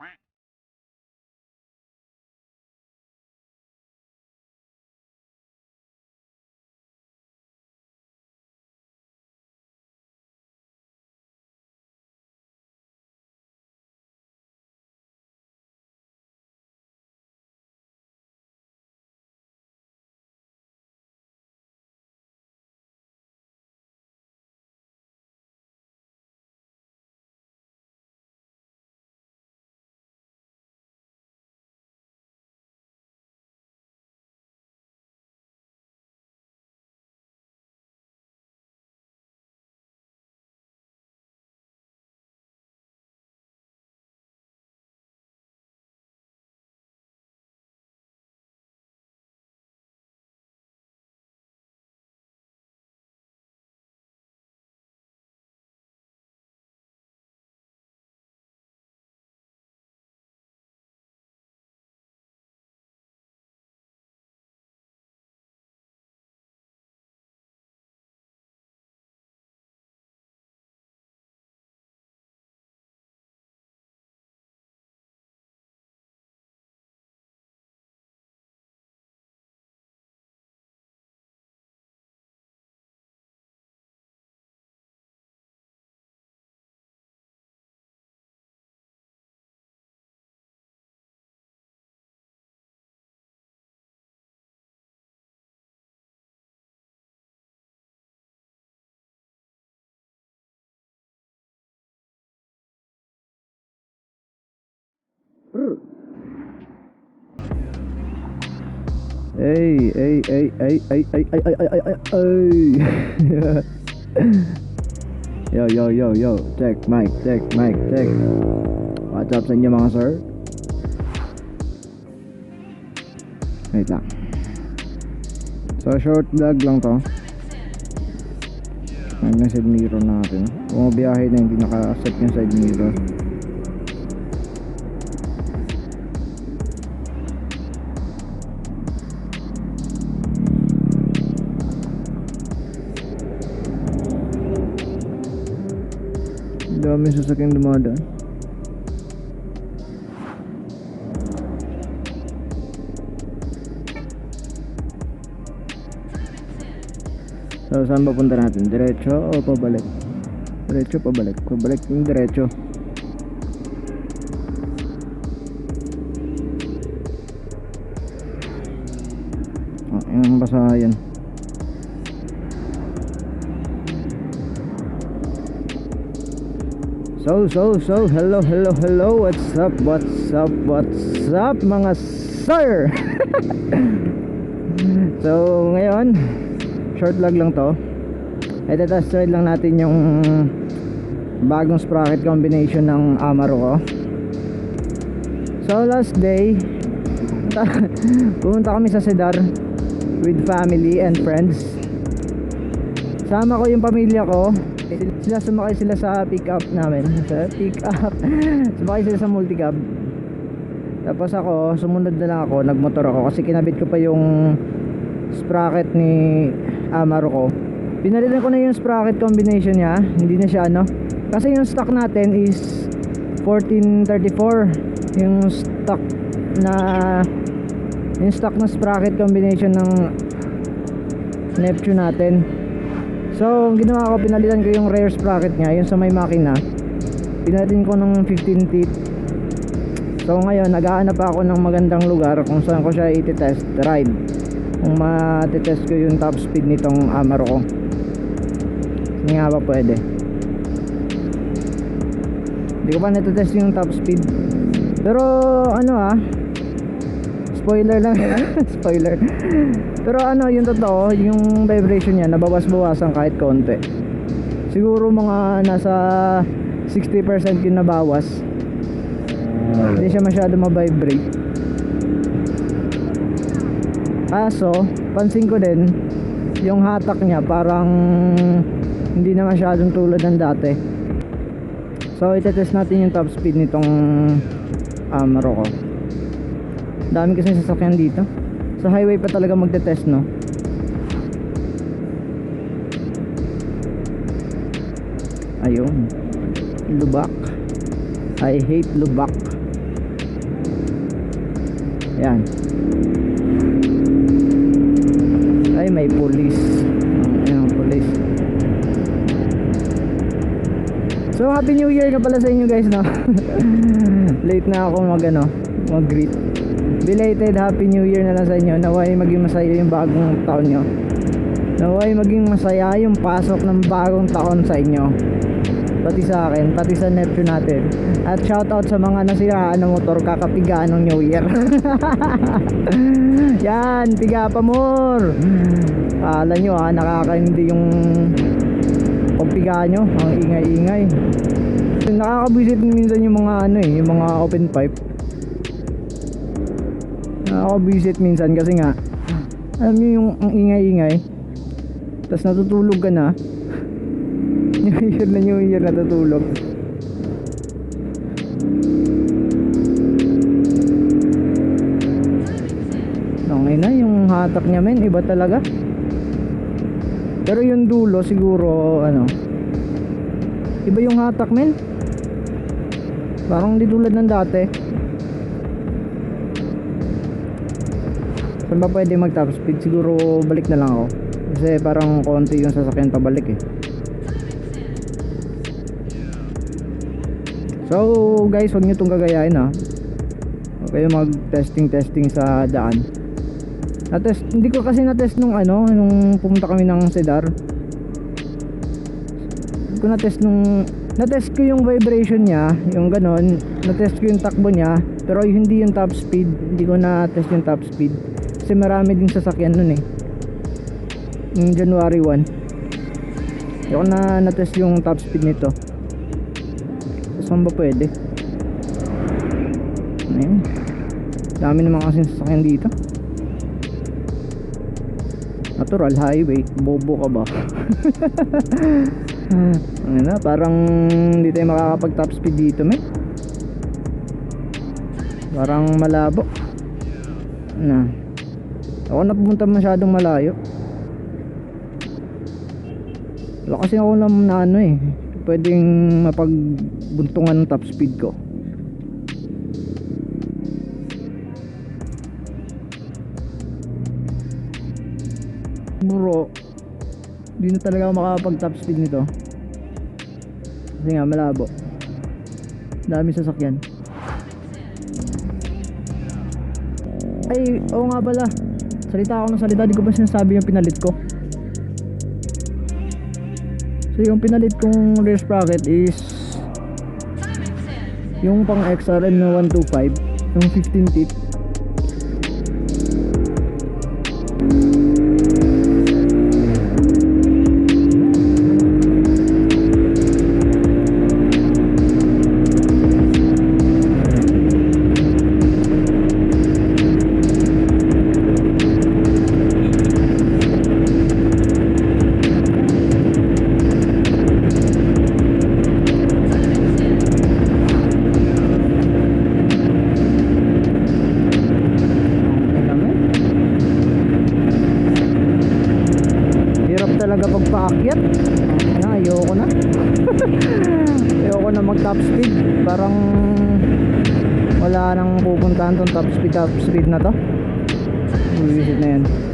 Quack. Hey, hey, hey, hey, hey, hey, hey, hey, hey, hey, hey. Yo, yo, yo, yo. Check, mic, check, mic, check. What's up sa inyo mga sir? Wait lang. So, short vlog lang to. Ang side mirror natin. Bumabiyahe na hindi naka-set yung side mirror. Ang dami sasakyang dumadaan. So, saan ba punta natin? Diretso o pabalik? Diretso, pabalik. Pabalik yung diretso. Oh, yung basahan. So, so, so, hello, hello, hello, what's up, what's up, what's up, mga sir? so, ngayon, short vlog lang to. Ito, test ride lang natin yung bagong sprocket combination ng Amaro ko. So, last day, pumunta kami sa Cedar with family and friends. Sama ko yung pamilya ko. Sila sumakay sila sa pick up namin. Sa pick up. sumakay sila sa multicab. Tapos ako, sumunod na lang ako, nagmotor ako kasi kinabit ko pa yung sprocket ni Amaro ko. Pinalitan ko na yung sprocket combination niya, hindi na siya ano. Kasi yung stock natin is 1434. Yung stock na yung stock na sprocket combination ng Neptune natin. So, ginawa ko, pinalitan ko yung rear sprocket niya, yung sa may makina. Pinalitan ko ng 15 teeth. So, ngayon, naghahanap pa ako ng magandang lugar kung saan ko siya iti-test ride. Kung matitest ko yung top speed nitong Amaro ko. Hindi nga ba pwede. Hindi ko pa natitest yung top speed. Pero, ano ah, spoiler lang spoiler. Pero ano yung totoo yung vibration niya nabawas-bawasan kahit konti. Siguro mga nasa 60% yung nabawas. Hindi siya masyado mabibrate kaso pansin ko din yung hatak niya parang hindi na masyadong tulad ng dati. So itetest natin yung top speed nitong Amaro ko dami kasi sasakyan dito sa highway pa talaga magte-test no ayun lubak I hate lubak Yan. Ay, may pulis. Ayan, pulis. So, Happy New Year na pala sa inyo guys, no? Late na ako mag, ano, mag-greet. Belated Happy New Year na lang sa inyo. Naway maging masaya yung bagong taon nyo. Naway maging masaya yung pasok ng bagong taon sa inyo. Pati sa akin, pati sa nephew natin. At shoutout sa mga nasiraan ng motor kakapigaan ng New Year. Yan, piga pa more. Kala nyo ha, nakakaindi yung pagpiga nyo. Ang ingay-ingay. Nakakabisit minsan yung mga ano eh, yung mga open pipe. Nakakabisit minsan kasi nga, alam nyo yung ang ingay-ingay. Tapos natutulog ka na. New Year na New Year natutulog. Okay na, yung hatak niya men, iba talaga. Pero yung dulo siguro, ano, iba yung hatak men. Parang di tulad ng dati. Saan ba pwede mag top speed? Siguro balik na lang ako. Kasi parang konti yung sasakyan pabalik eh. So guys, wag nyo itong gagayain ha. Huwag kayo mag testing testing sa daan. Na-test, hindi ko kasi na-test nung ano, nung pumunta kami ng Cedar. Ko na-test nung na-test ko yung vibration niya, yung ganon. Na-test ko yung takbo niya, pero hindi yung top speed. Hindi ko na-test yung top speed. Kasi marami din sasakyan nun eh. Yung January 1. Hindi ko na na-test yung top speed nito. Saan ba pwede? Ayun. Dami naman kasi sasakyan dito. Natural highway. Bobo ka ba? ano na, parang hindi tayo makakapag top speed dito, men. Parang malabo. Na. Ako na pumunta masyadong malayo. Wala kasi ako naman na ano eh. Pwedeng mapagbuntungan ng top speed ko. Bro, hindi na talaga ako makakapag top speed nito. Kasi nga malabo. Dami sasakyan. Ay, oo nga pala. Salita ako ng salita, di ko pa sinasabi yung pinalit ko. So yung pinalit kong rear sprocket is yung pang XRM na 125, yung 15 teeth. Hirap talaga pagpaakyat. Na, ayoko na. ayoko na mag top speed. Parang wala nang pupuntahan tong top speed top speed na to. Buwisit na yan.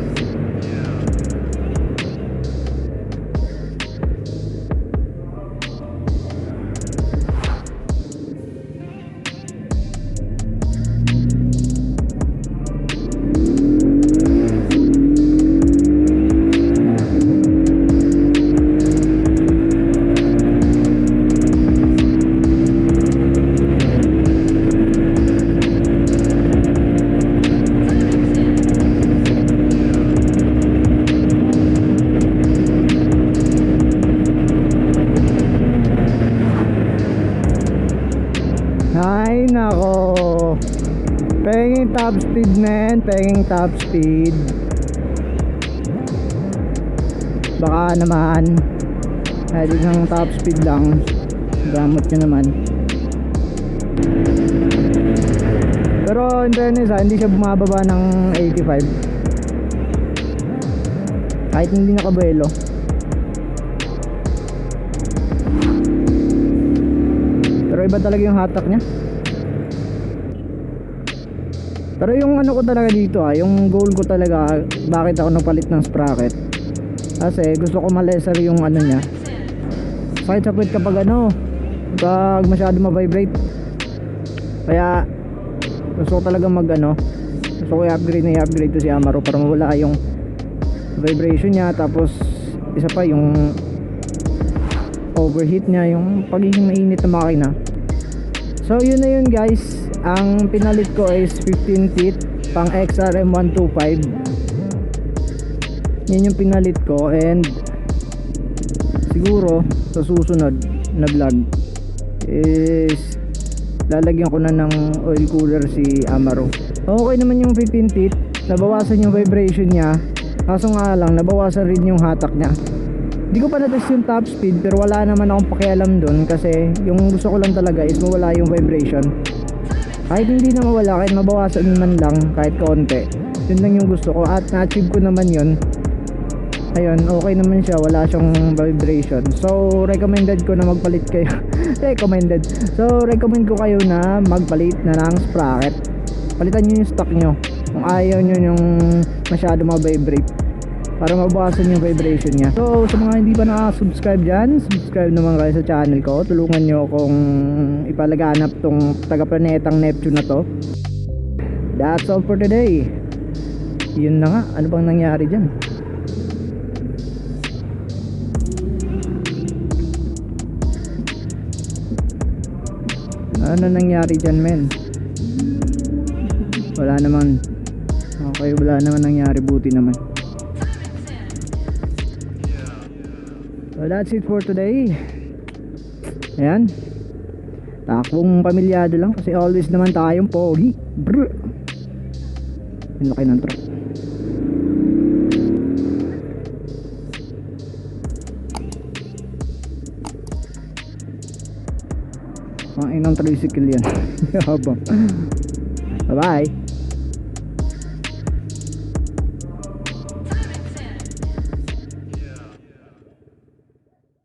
Ay nako. Penging top speed men Penging top speed. Baka naman Kahit isang top speed lang Gamot nyo naman. Pero in fairness ha, hindi siya bumababa ng 85 Kahit hindi nakabuelo. Pero iba talaga yung hatak niya Pero yung ano ko talaga dito ah, yung goal ko talaga, bakit ako nagpalit ng sprocket? Kasi gusto ko ma-lesser yung ano niya. Sakit sa puwet kapag ano, pag masyado ma-vibrate. Kaya gusto ko talaga mag ano, gusto ko i-upgrade na i-upgrade to si Amaro para mawala yung vibration niya tapos isa pa yung overheat niya, yung pagiging mainit na makina. So yun na yun guys Ang pinalit ko is 15 feet Pang XRM 125 Yan yung pinalit ko And Siguro Sa susunod na vlog Is Lalagyan ko na ng oil cooler si Amaro. Okay naman yung 15 feet Nabawasan yung vibration niya. Kaso nga lang Nabawasan rin yung hatak niya. Hindi ko pa na-test yung top speed pero wala naman akong pakialam dun kasi yung gusto ko lang talaga is mawala yung vibration. Kahit hindi na mawala, kahit mabawasan man lang, kahit kaunti. Yun lang yung gusto ko at na-achieve ko naman yun. Ayun, okay naman siya, wala siyang vibration. So, recommended ko na magpalit kayo. recommended. So, recommend ko kayo na magpalit na ng sprocket. Palitan nyo yung stock nyo. Kung ayaw nyo yung masyado ma-vibrate para mabawasan yung vibration niya. So, sa mga hindi pa nakasubscribe dyan, subscribe naman kayo sa channel ko. Tulungan nyo kung ipalaganap tong taga-planetang Neptune na to. That's all for today. Yun na nga, ano bang nangyari dyan? Ano nangyari dyan, men? Wala naman. Okay, wala naman nangyari. Buti naman. So that's it for today. Ayan. Takbong pamilyado lang kasi always naman tayong pogi. Brr. Ang laki ng truck. Ang inang tricycle yan. Habang. Bye bye.